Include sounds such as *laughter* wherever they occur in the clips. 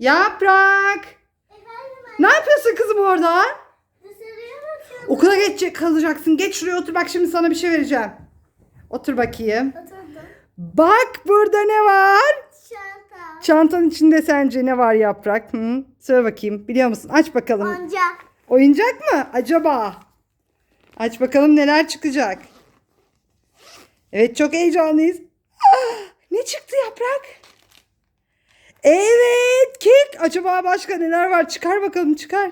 Yaprak. Efendim Ne yapıyorsun kızım orada? dışarıya bakıyorum. Okula geç kalacaksın. Geç şuraya otur. Bak şimdi sana bir şey vereceğim. Otur bakayım. Oturdum. Bak burada ne var? Şanta. Çantanın içinde sence ne var yaprak? Hı? Söyle bakayım. Biliyor musun? Aç bakalım. Oyuncak. Oyuncak mı? Acaba? Aç bakalım neler çıkacak. Evet çok heyecanlıyız. Ah, ne çıktı yaprak? Evet kek. Acaba başka neler var? Çıkar bakalım çıkar.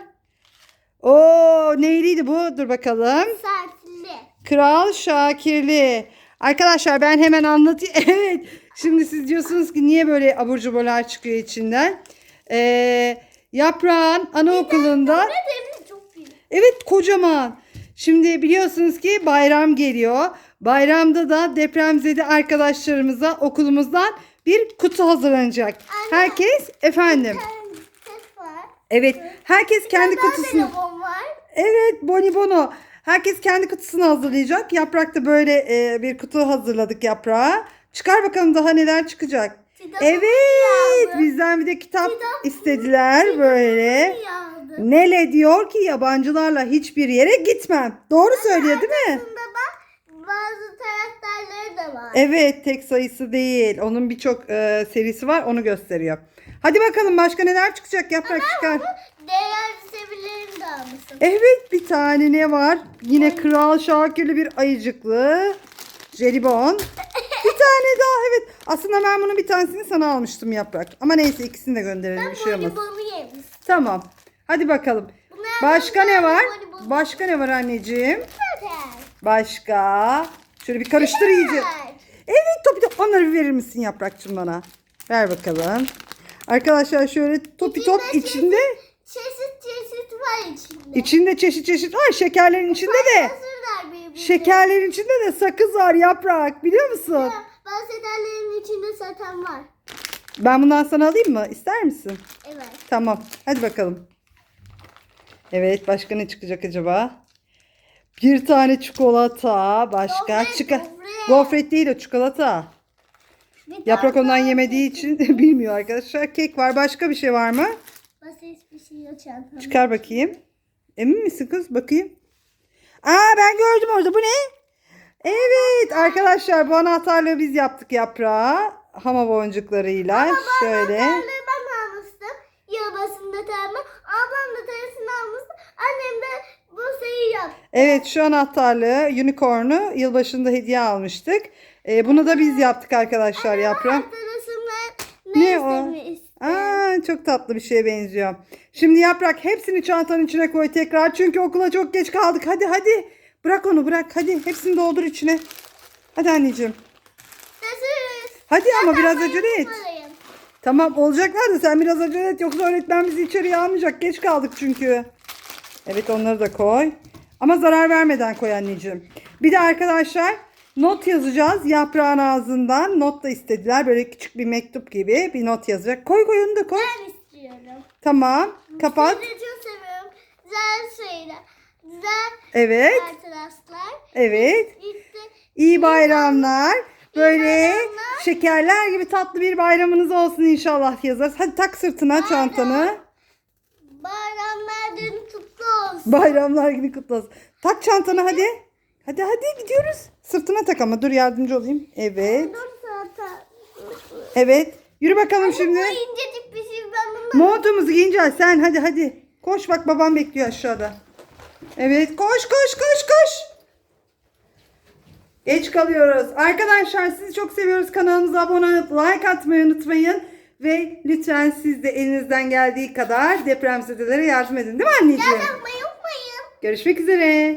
Oo neyliydi bu? Dur bakalım. Sertli. Kral Şakirli. Arkadaşlar ben hemen anlatayım. *laughs* Evet. Şimdi siz diyorsunuz ki niye böyle abur cuburlar çıkıyor içinden? Ee, yaprağın anaokulunda. Evet kocaman. Şimdi biliyorsunuz ki bayram geliyor. Bayramda da depremzede arkadaşlarımıza okulumuzdan bir kutu hazırlanacak. Anne. Herkes efendim. Evet herkes kendi kutusunu. Evet Bonibono. Herkes kendi kutusunu hazırlayacak. Yaprak da böyle e, bir kutu hazırladık yaprağa. Çıkar bakalım daha neler çıkacak. Kitap Evet bizden bir de kitap Kitap- istediler böyle. Yazdı. Nele diyor ki yabancılarla hiçbir yere gitmem. Doğru söylüyor değil mi? Bazı karakterleri de var. Evet tek sayısı değil. Onun birçok e, serisi var onu gösteriyor. Hadi bakalım başka neler çıkacak yaprak çıkar. Değerli sevilerini de almışsın. Evet bir tane ne var? Yine Kral Şakirli bir ayıcıklı. Jelibon. *laughs* Bir tane daha evet. Aslında ben bunun bir tanesini sana almıştım yaprak. Ama neyse ikisini de gönderelim bir şey olmaz. Bonibonu. Tamam. Hadi bakalım. Bunlar Başka ne var? Başka ne var anneciğim? Başka. Şöyle bir karıştır iyice. Evet topi top. Onları verir misin yaprakçım bana? Ver bakalım. Arkadaşlar şöyle topi top İçinde. Çeşit çeşit var içinde. içinde çeşit çeşit var. Şekerlerin içinde de. Şekerlerin içinde de sakız var yaprak. Biliyor musun? Bahsederlerin içinde zaten var. Ben bundan sana alayım mı? İster misin? Evet. Tamam. Hadi bakalım. Evet başka ne çıkacak acaba? Bir tane çikolata. Başka Gofret, gofret. Gofret değil o çikolata. Bir Yaprak tane ondan daha yemediği için *laughs* bilmiyor arkadaşlar. Kek var. Başka bir şey var mı? Şey yok çantamda. Çıkar bakayım. Emin misin kız? Bakayım. Aa ben gördüm orada. Bu ne? Evet arkadaşlar bu anahtarlığı biz yaptık yaprağa. Hama boncuklarıyla. Şöyle. Anahtarlığı ben almıştım. Yılbaşında tamam. Ablam da tersini almıştı. Annem de bu şeyi yaptı. Evet şu anahtarlığı unicorn'u yılbaşında hediye almıştık. Ee, bunu da biz yaptık arkadaşlar. Arkadaşımla Ne o? Aa, çok tatlı bir şeye benziyor. Şimdi yaprak hepsini çantanın içine koy tekrar. Çünkü okula çok geç kaldık. Hadi hadi. Bırak onu bırak. Hadi hepsini doldur içine. Hadi anneciğim. Nasıl? Hadi ama biraz acele et. Tamam olacaklar da sen biraz acele et. Yoksa öğretmen bizi içeriye almayacak. Geç kaldık çünkü. Evet onları da koy. Ama zarar vermeden koy anneciğim. Bir de arkadaşlar not yazacağız yaprağın ağzından. Not da istediler. Böyle küçük bir mektup gibi bir not yazacak. Koy koy onu da koy. Ben istiyorum. Tamam. Kapat. Sizi çok seviyorum. Güzel şeyler. Güzel Evet. arkadaşlar. Evet. İşte İyi bayramlar. Böyle bayramlar. şekerler gibi tatlı bir bayramınız olsun inşallah yazarız. Hadi tak sırtına çantanı. bayramlar kutlu olsun. Bayramlar gibi kutlu olsun. Tak çantanı hadi. Hadi hadi gidiyoruz. Sırtına tak ama dur yardımcı olayım. Evet. Dur zaten. Evet. Yürü bakalım şimdi. Bu incecik bir şey ben bunu Montumuzu giyineceğiz sen hadi hadi. Koş bak babam bekliyor aşağıda. Evet koş koş koş koş. Geç kalıyoruz. Arkadaşlar sizi çok seviyoruz. Kanalımıza abone olup like atmayı unutmayın. Ve lütfen siz de elinizden geldiği kadar depremzedelere yardım edin değil mi anneciğim? yapmayı unutmayın. Görüşmek üzere.